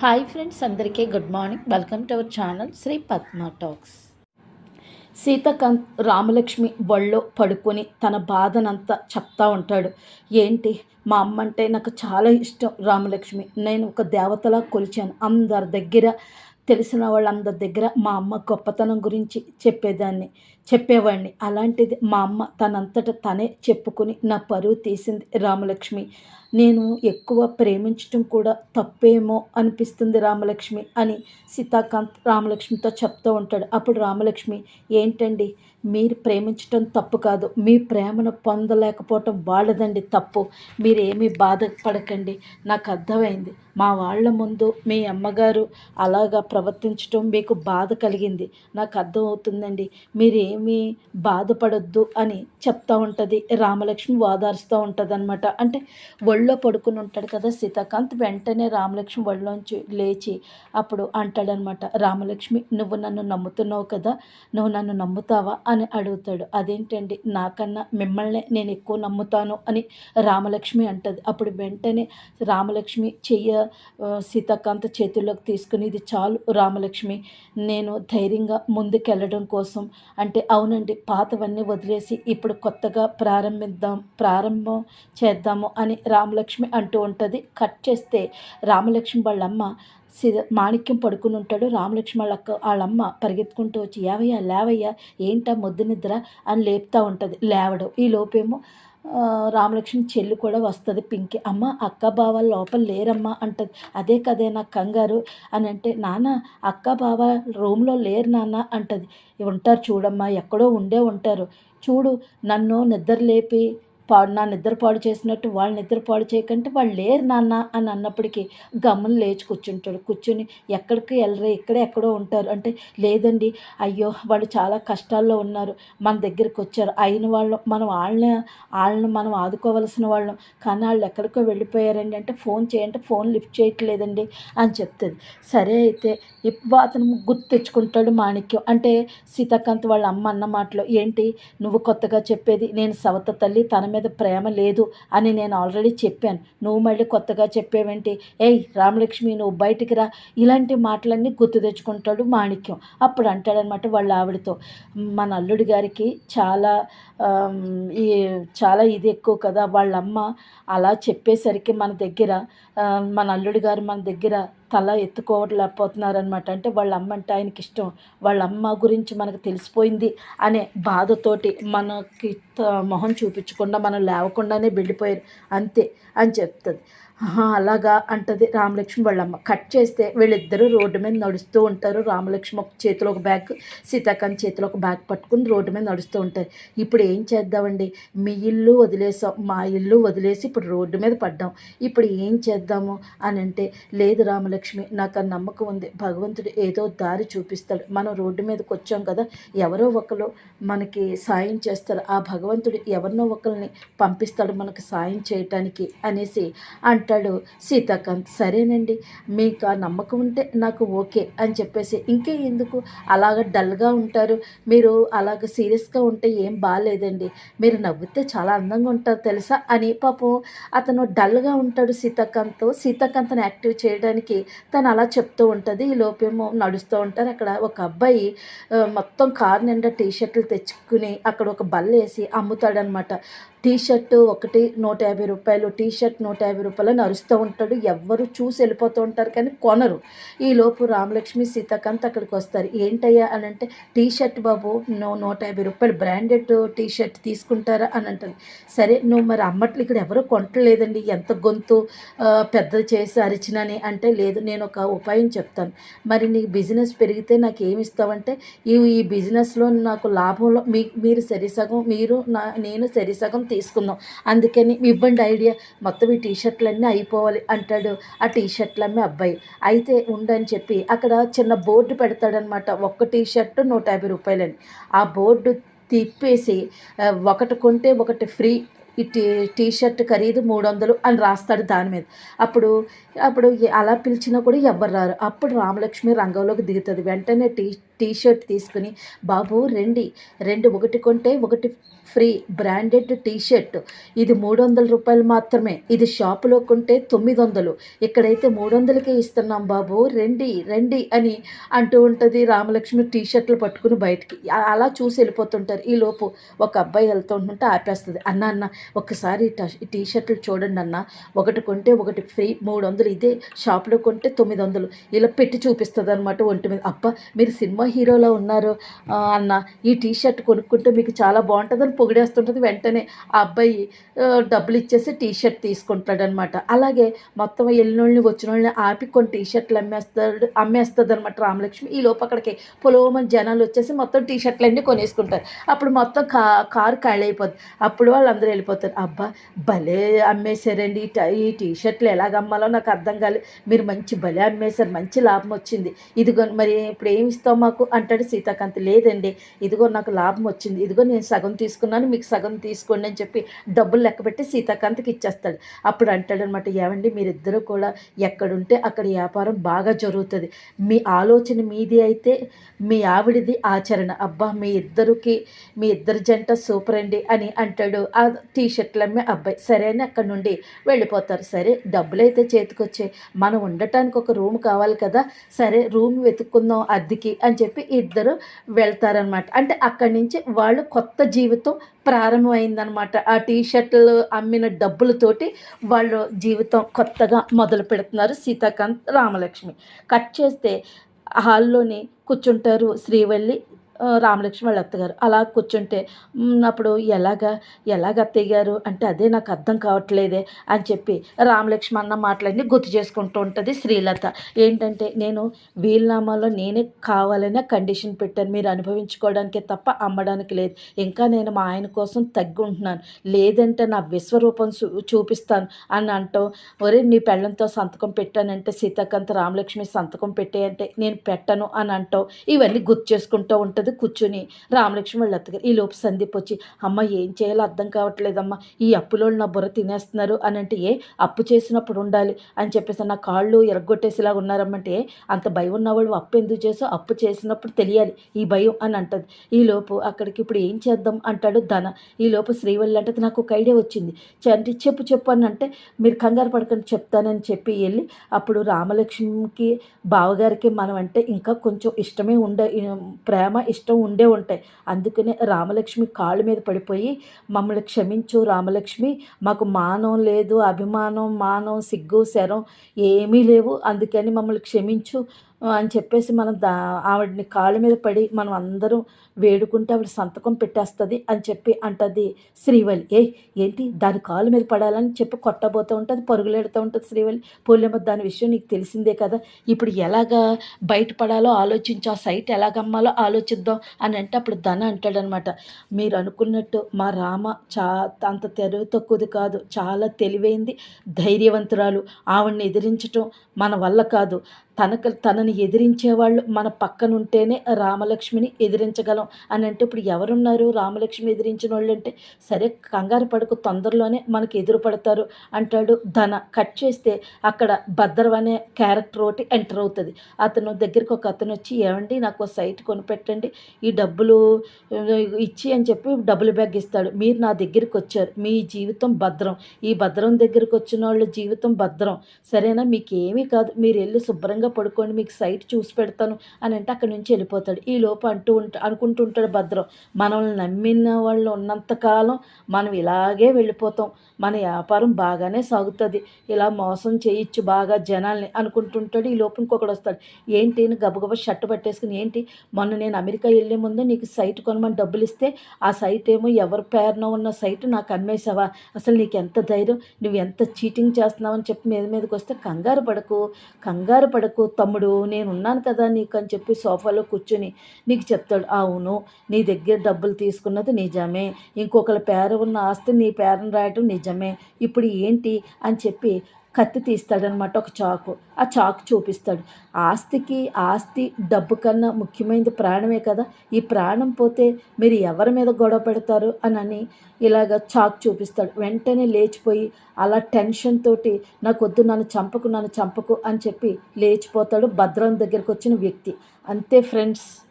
Hi friends అందరికీ good morning welcome to our channel Sri Padma talks Seethakanth Ramalakshmi బళ్ళో పడుకొని తన బాధనంతా చెప్తా ఉంటాడు. ఏంటి? మా అమ్మ అంటే నాకు చాలా ఇష్టం రామలక్ష్మి. నేను ఒక దేవతలా కొలిచాను. అందరి దగ్గర తెలిసిన వాళ్ళందరి దగ్గర మా అమ్మ గొప్పతనం గురించి చెప్పేదాన్ని చెప్పేవాడిని. అలాంటిది మా అమ్మ తనంతట తనే చెప్పుకుని నా పరువు తీసింది రామలక్ష్మి. నేను ఎక్కువ ప్రేమించటం కూడా తప్పేమో అనిపిస్తుంది రామలక్ష్మి అని సీతాకాంత్ రామలక్ష్మితో చెప్తూ ఉంటాడు. అప్పుడు రామలక్ష్మి ఏంటండి? మీరు ప్రేమించటం తప్పు కాదు. మీ ప్రేమను పొందలేకపోవటం వాళ్ళదండి తప్పు. మీరేమీ బాధపడకండి. నాకు అర్థమైంది. మా వాళ్ళ ముందు మీ అమ్మగారు అలాగా ప్రవర్తించటం మీకు బాధ కలిగింది. నాకు అర్థమవుతుందండి. మీరేమీ బాధపడొద్దు అని చెప్తా ఉంటుంది. రామలక్ష్మి ఓదారుస్తూ ఉంటుంది అనమాట అంటే ఒళ్ళో పడుకుని ఉంటాడు కదా సీతాకాంత్ వెంటనే రామలక్ష్మి ఒళ్ళోంచి లేచి అప్పుడు అంటాడనమాట రామలక్ష్మి నువ్వు నన్ను నమ్ముతున్నావు కదా? నువ్వు నన్ను నమ్ముతావా? అని అడుగుతాడు. అదేంటండి? నాకన్నా మిమ్మల్ని నేను ఎక్కువ నమ్ముతాను అని రామలక్ష్మి అంటది. అప్పుడు వెంటనే రామలక్ష్మి చెయ్య సీతాకాంత చేతుల్లోకి తీసుకుని ఇది చాలు రామలక్ష్మి నేను ధైర్యంగా ముందుకెళ్ళడం కోసం. అంటే అవునండి పాతవన్నీ వదిలేసి ఇప్పుడు కొత్తగా ప్రారంభిద్దాం ప్రారంభం చేద్దాము అని రామలక్ష్మి అంటూ ఉంటుంది. కట్ చేస్తే రామలక్ష్మి వాళ్ళమ్మ సిద మాణిక్యం పడుకుని ఉంటాడు. రామలక్ష్మణక్క వాళ్ళమ్మ పరిగెత్తుకుంటూ వచ్చి ఏవయ్యా లేవయ్యా ఏంటా మొద్దు నిద్ర? అని లేపుతూ ఉంటుంది. లేవడం. ఈ లోపేమో రామలక్ష్మి చెల్లి కూడా వస్తుంది పింకి. అమ్మ అక్క బావ లోపల లేరమ్మా అంటది. అదే కదే నా కంగారు అని అంటే నాన్న అక్క బావ రూమ్లో లేరు నాన్న అంటది. ఉంటారు చూడమ్మా ఎక్కడో ఉండే ఉంటారు. చూడు నన్ను నిద్ర లేపి పాడు నా నిద్ర పాడు చేసినట్టు వాళ్ళు నిద్ర పాడు చేయకంటే వాళ్ళు లేరు నాన్న అని అన్నప్పటికీ గమ్మున లేచి కూర్చుంటాడు. కూర్చుని ఎక్కడికి వెళ్ళరు ఇక్కడే ఎక్కడో ఉంటారు. అంటే లేదండి అయ్యో వాళ్ళు చాలా కష్టాల్లో ఉన్నారు. మన దగ్గరికి వచ్చారు. అయిన వాళ్ళు మనం వాళ్ళని వాళ్ళని మనం ఆదుకోవలసిన వాళ్ళం. కానీ వాళ్ళు ఎక్కడికో వెళ్ళిపోయారండి అంటే ఫోన్ చేయంటే ఫోన్ లిఫ్ట్ చేయట్లేదండి అని చెప్తుంది. సరే అయితే ఇప్పుడు అతను గుర్తు తెచ్చుకుంటాడు మాణిక్యం. అంటే సీతాకాంత్ వాళ్ళ అమ్మ అన్న మాటలో ఏంటి నువ్వు కొత్తగా చెప్పేది నేను సవత తల్లి తన మీద ప్రేమ లేదు అని నేను ఆల్రెడీ చెప్పాను. నువ్వు మళ్ళీ కొత్తగా చెప్పేవేంటి? ఏయ్ రామలక్ష్మి నువ్వు బయటికి రా. ఇలాంటి మాటలన్నీ గుర్తు తెచ్చుకుంటాడు మాణిక్యం. అప్పుడు అంటాడనమాట వాళ్ళ ఆవిడతో మన అల్లుడి గారికి చాలా ఈ చాలా ఇది ఎక్కువ కదా వాళ్ళమ్మ అలా చెప్పేసరికి మన దగ్గర మన అల్లుడి గారు మన దగ్గర తల ఎత్తుకోవట్లేకపోతున్నారనమాట అంటే వాళ్ళ అమ్మ అంటే ఆయనకి ఇష్టం. వాళ్ళ అమ్మ గురించి మనకు తెలిసిపోయింది అనే బాధతోటి మనకి మొహం చూపించకుండా మనం లేవకుండానే వెళ్ళిపోయారు. అంతే అని చెప్తుంది. అలాగా అంటది రామలక్ష్మి వాళ్ళమ్మ. కట్ చేస్తే వీళ్ళిద్దరూ రోడ్డు మీద నడుస్తూ ఉంటారు. రామలక్ష్మి ఒక చేతిలో ఒక బ్యాగ్ సీతాకాంత్ చేతిలో ఒక బ్యాగ్ పట్టుకుని రోడ్డు మీద నడుస్తూ ఉంటారు. ఇప్పుడు ఏం చేద్దామండి? మీ ఇల్లు వదిలేసాం మా ఇల్లు వదిలేసి ఇప్పుడు రోడ్డు మీద పడ్డాం. ఇప్పుడు ఏం చేద్దాము అని అంటే లేదు రామలక్ష్మి నాకు ఆ నమ్మకం ఉంది. భగవంతుడు ఏదో దారి చూపిస్తాడు. మనం రోడ్డు మీదకి వచ్చాం కదా ఎవరో ఒకరు మనకి సాయం చేస్తారు. ఆ భగవంతుడు ఎవరినో ఒకరిని పంపిస్తాడు మనకు సాయం చేయటానికి అనేసి అంటే అంటాడు. సీతాకాంత్ సరేనండి మీకు ఆ నమ్మకం ఉంటే నాకు ఓకే అని చెప్పేసి ఇంకే ఎందుకు? అలాగ డల్గా ఉంటారు. మీరు అలాగ సీరియస్గా ఉంటే ఏం బాగాలేదండి మీరు నవ్వితే చాలా అందంగా ఉంటారు తెలుసా? అని పాపం అతను డల్గా ఉంటాడు సీతాకాంత్. సీతాకాంత్ని యాక్టివ్ చేయడానికి తను అలా చెప్తూ ఉంటుంది. ఈ లోపేమో నడుస్తూ ఉంటారు. అక్కడ ఒక అబ్బాయి మొత్తం కార్ నిండా టీ షర్ట్లు తెచ్చుకుని అక్కడ ఒక బల్ల వేసి అమ్ముతాడనమాట. టీ షర్ట్ ఒకటి నూట యాభై రూపాయలు టీ షర్ట్ నూట యాభై రూపాయలు అరుస్తూ ఉంటాడు. ఎవ్వరు చూసి వెళ్ళిపోతూ ఉంటారు కానీ కొనరు. ఈలోపు రామలక్ష్మి సీతాకాంత్ అక్కడికి వస్తారు. ఏంటయ్యా అని అంటే టీ షర్ట్ బాబు నువ్వు నూట యాభై రూపాయలు బ్రాండెడ్ టీ షర్ట్ తీసుకుంటారా అని అంటుంది. సరే నువ్వు మరి అమ్మట్లు ఇక్కడ ఎవరూ కొనట్లేదండి. ఎంత గొంతు పెద్దది చేసి అరిచినని అంటే లేదు నేను ఒక ఉపాయం చెప్తాను. మరి నీ బిజినెస్ పెరిగితే నాకు ఏమి ఇస్తావంటే ఈ ఈ బిజినెస్లో నాకు లాభంలో మీ మీరు సరిసగం మీరు నా నేను సరిసగం తీసుకుందాం. అందుకని ఇవ్వండి ఐడియా. మొత్తం ఈ టీషర్ట్లన్నీ అయిపోవాలి అంటాడు ఆ టీషర్ట్లు అమ్మే అబ్బాయి. అయితే ఉండని చెప్పి అక్కడ చిన్న బోర్డు పెడతాడనమాట. ఒక్క టీషర్ట్ నూట యాభై రూపాయలని. ఆ బోర్డు తిప్పేసి ఒకటి కొంటే ఒకటి ఫ్రీ. ఈ టీ టీ షర్ట్ ఖరీదు మూడు వందలు అని రాస్తాడు దాని మీద. అప్పుడు అప్పుడు అలా పిలిచినా కూడా ఎవ్వరు రారు. అప్పుడు రామలక్ష్మి రంగంలోకి దిగుతుంది. వెంటనే టీ టీ షర్ట్ తీసుకుని బాబు రండి రెండు ఒకటి కొంటే ఒకటి ఫ్రీ బ్రాండెడ్ టీ షర్ట్ ఇది మూడు వందల రూపాయలు మాత్రమే. ఇది షాపులో కొంటే తొమ్మిది వందలు ఇక్కడైతే మూడు వందలకే ఇస్తున్నాం బాబు. రండి రండి అని అంటూ ఉంటుంది రామలక్ష్మి టీ షర్ట్లు పట్టుకుని బయటికి. అలా చూసి వెళ్ళిపోతుంటారు. ఈ లోపు ఒక అబ్బాయి వెళ్తుంటుంటే ఆపేస్తుంది. అన్న అన్న ఒకసారి టీ షర్ట్లు చూడండి అన్న. ఒకటి కొంటే ఒకటి ఫ్రీ మూడు వందలు ఇదే షాప్లో కొంటే తొమ్మిది వందలు ఇలా పెట్టి చూపిస్తుంది అనమాట ఒంటి మీద. అబ్బా మీరు సినిమా హీరోలో ఉన్నారు. అన్న ఈ టీ షర్ట్ కొనుక్కుంటే మీకు చాలా బాగుంటుందని పొగిడేస్తుంటుంది వెంటనే. ఆ అబ్బాయి డబ్బులు ఇచ్చేసి టీ షర్ట్ తీసుకుంటాడనమాట. అలాగే మొత్తం వెళ్ళినోళ్ళని వచ్చిన వాళ్ళని ఆపి కొన్ని టీ షర్ట్లు అమ్మేస్తాడు అమ్మేస్తుంది అనమాట రామలక్ష్మి. ఈ లోపు అక్కడికి పొలవమని జనాలు వచ్చేసి మొత్తం టీ షర్ట్లు అన్నీ కొనేసుకుంటారు. అప్పుడు మొత్తం కా కారు ఖాళీ అయిపోద్ది అప్పుడు వాళ్ళందరూ వెళ్ళిపోతారు. అబ్బా భలే అమ్మేశారండి. ఈ ఈ టీ షర్ట్లు ఎలాగ అమ్మాలో నాకు అర్థం కాలేదు మీరు మంచి భలే అమ్మేశారు. మంచి లాభం వచ్చింది. ఇదిగో మరి ఇప్పుడు ఏమి ఇస్తావు మాకు? అంటాడు సీతాకాంత్ లేదండి ఇదిగో నాకు లాభం వచ్చింది. ఇదిగో నేను సగం తీసుకున్నాను మీకు సగం తీసుకోండి అని చెప్పి డబ్బులు లెక్క పెట్టి సీతాకాంత్కి ఇచ్చేస్తాడు. అప్పుడు అంటాడనమాట ఏమండి మీరిద్దరూ కూడా ఎక్కడుంటే అక్కడ వ్యాపారం బాగా జరుగుతుంది. మీ ఆలోచన మీది అయితే మీ ఆవిడిది ఆచరణ. అబ్బా మీ ఇద్దరికి మీ ఇద్దరు జంట సూపర్ అండి అని అంటాడు ఆ టీ షర్ట్లు అమ్మే అబ్బాయి. సరే అని అక్కడ నుండి వెళ్ళిపోతారు. సరే డబ్బులు అయితే చేతికొచ్చాయి. మనం ఉండటానికి ఒక రూమ్ కావాలి కదా. సరే రూమ్ వెతుక్కుందాం అద్దెకి అని చెప్పి చెప్పి ఇద్దరు వెళ్తారనమాట అంటే అక్కడి నుంచి వాళ్ళు కొత్త జీవితం ప్రారంభమైందనమాట ఆ టీ షర్ట్లు అమ్మిన డబ్బులతోటి వాళ్ళు జీవితం కొత్తగా మొదలు పెడుతున్నారు సీతాకాంత్ రామలక్ష్మి. కట్ చేస్తే హాల్లోని కూర్చుంటారు శ్రీవల్లి రామలక్ష్మి వాళ్ళ అత్తగారు. అలా కూర్చుంటే అప్పుడు ఎలాగా ఎలాగ అత్తయ్య గారు? అంటే అదే నాకు అర్థం కావట్లేదే అని చెప్పి రామలక్ష్మి అన్న మాటలన్నీ గుర్తు చేసుకుంటూ ఉంటుంది శ్రీలత. ఏంటంటే నేను వీలునామాలో నేనే కావాలనే కండిషన్ పెట్టాను. మీరు అనుభవించుకోవడానికే తప్ప అమ్మడానికి లేదు. ఇంకా నేను మా ఆయన కోసం తగ్గి ఉంటున్నాను. లేదంటే నా విశ్వరూపం చూ చూపిస్తాను అని అంటాం ఒరే నీ పెళ్ళంతో సంతకం పెట్టానంటే సీతాకాంత్ రామలక్ష్మి సంతకం పెట్టేయంటే నేను పెట్టను అని అంటాం ఇవన్నీ గుర్తు చేసుకుంటూ ఉంటుంది కూర్చొని రామలక్ష్మి వాళ్ళ అత్తగారు ఈలోపు లోపు సందీప్ వచ్చి అమ్మ ఏం చేయాలో అర్థం కావట్లేదమ్మా. ఈ అప్పులో నా బుర్ర తినేస్తున్నారు. అని అంటే ఏ అప్పు చేసినప్పుడు ఉండాలి. అని చెప్పేసి నా కాళ్ళు ఎరగొట్టేసేలా ఉన్నారమ్మంటే అంత భయం ఉన్నవాళ్ళు అప్పు ఎందుకు చేసో అప్పు చేసినప్పుడు తెలియాలి ఈ భయం అని అంటది. ఈ లోపు అక్కడికి ఇప్పుడు ఏం చేద్దాం అంటాడు ధన. ఈ లోపు శ్రీవల్లి అంటే నాకు ఒక ఐడియా వచ్చింది. అంటే చెప్పు చెప్పు అని అంటే మీరు కంగారు పడకండి చెప్తానని చెప్పి వెళ్ళి అప్పుడు రామలక్ష్మికి బావగారికి మనం అంటే ఇంకా కొంచెం ఇష్టమే ఉండే ప్రేమ ఇష్టం ఉండే ఉంటాయి. అందుకనే రామలక్ష్మి కాళ్ళ మీద పడిపోయి మమ్మల్ని క్షమించు రామలక్ష్మి మాకు మానం లేదు అభిమానం మానం సిగ్గు శరం ఏమీ లేవు అందుకని మమ్మల్ని క్షమించు అని చెప్పేసి మనం దా ఆవిడని కాళ్ళ మీద పడి మనం అందరం వేడుకుంటే ఆవిడ సంతకం పెట్టేస్తుంది అని చెప్పి అంటది శ్రీవల్లి. ఏ ఏంటి? దాని కాళ్ళ మీద పడాలని చెప్పి కొట్టబోతూ ఉంటుంది పరుగులెడుతూ ఉంటుంది శ్రీవల్లి. పోలేమో దాని విషయం నీకు తెలిసిందే కదా. ఇప్పుడు ఎలాగా బయటపడాలో ఆలోచించు ఆ సైట్ ఎలాగమ్మాలో ఆలోచిద్దాం అని అంటే అప్పుడు ధన అంటాడనమాట. మీరు అనుకున్నట్టు మా రామ చా అంత తెలివి తక్కువది కాదు చాలా తెలివైంది ధైర్యవంతురాలు. ఆవిడని ఎదిరించటం మన వల్ల కాదు. తనకు తనని ఎదిరించేవాళ్ళు మన పక్కన ఉంటేనే రామలక్ష్మిని ఎదిరించగలం. అని అంటే ఇప్పుడు ఎవరున్నారు? రామలక్ష్మి ఎదిరించిన వాళ్ళు అంటే సరే కంగారు పడకు తొందరలోనే మనకి ఎదురు పడతారు అంటాడు ధన. కట్ చేస్తే అక్కడ భద్రం అనే క్యారెక్టర్ ఒకటి ఎంటర్ అవుతుంది. అతను దగ్గరికి ఒక అతను వచ్చి ఏమండి నాకు ఒక సైట్ కొనిపెట్టండి. ఈ డబ్బులు ఇచ్చి అని చెప్పి డబ్బులు బ్యాగ్ ఇస్తాడు. మీరు నా దగ్గరికి వచ్చారు. మీ జీవితం భద్రం. ఈ భద్రం దగ్గరికి వచ్చిన వాళ్ళ జీవితం భద్రం. సరేనా? మీకు ఏమీ కాదు. మీరు వెళ్ళి శుభ్రంగా పడుకోండి మీకు సైట్ చూసి పెడతాను అని అంటే అక్కడి నుంచి వెళ్ళిపోతాడు. ఈ లోపు అంటూ ఉంటా అనుకుంటుంటాడు భద్రం. మనల్ని నమ్మిన వాళ్ళు ఉన్నంతకాలం మనం ఇలాగే వెళ్ళిపోతాం. మన వ్యాపారం బాగానే సాగుతుంది. ఇలా మోసం చేయొచ్చు బాగా జనాల్ని అనుకుంటుంటాడు. ఈ లోపు ఇంకొకడు వస్తాడు. ఏంటి అని గబగబా షర్ట్ పట్టేసుకుని ఏంటి మొన్న నేను అమెరికా వెళ్ళే ముందు నీకు సైట్ కొనమని డబ్బులు ఇస్తే ఆ సైట్ ఏమో ఎవరి పేరున ఉన్న సైట్ నాకు అమ్మేసావా అసలు నీకు ఎంత ధైర్యం? నువ్వు ఎంత చీటింగ్ చేస్తున్నావు అని చెప్పి మీద మీదకి వస్తే కంగారు పడకు కంగారు పడకు. తమ్ముడు నేను ఉన్నాను కదా నీకు అని చెప్పి సోఫాలో కూర్చొని నీకు చెప్తాడు. అవును నీ దగ్గర డబ్బులు తీసుకున్నది నిజమే. ఇంకొకరి పేరు ఉన్న ఆస్తి నీ పేరును రాయటం నిజమే. ఇప్పుడు ఏంటి? అని చెప్పి కత్తి తీస్తాడనమాట ఒక చాకు. ఆ చాకు చూపిస్తాడు. ఆస్తికి ఆస్తి డబ్బు కన్నా ముఖ్యమైనది ప్రాణమే కదా. ఈ ప్రాణం పోతే మీరు ఎవరి మీద గొడవ పెడతారు అని అని ఇలాగ చాకు చూపిస్తాడు. వెంటనే లేచిపోయి అలా టెన్షన్ తోటి నాకు వద్దు నన్ను చంపకు నన్ను చంపకు అని చెప్పి లేచిపోతాడు భద్రం దగ్గరికి వచ్చిన వ్యక్తి. అంతే ఫ్రెండ్స్.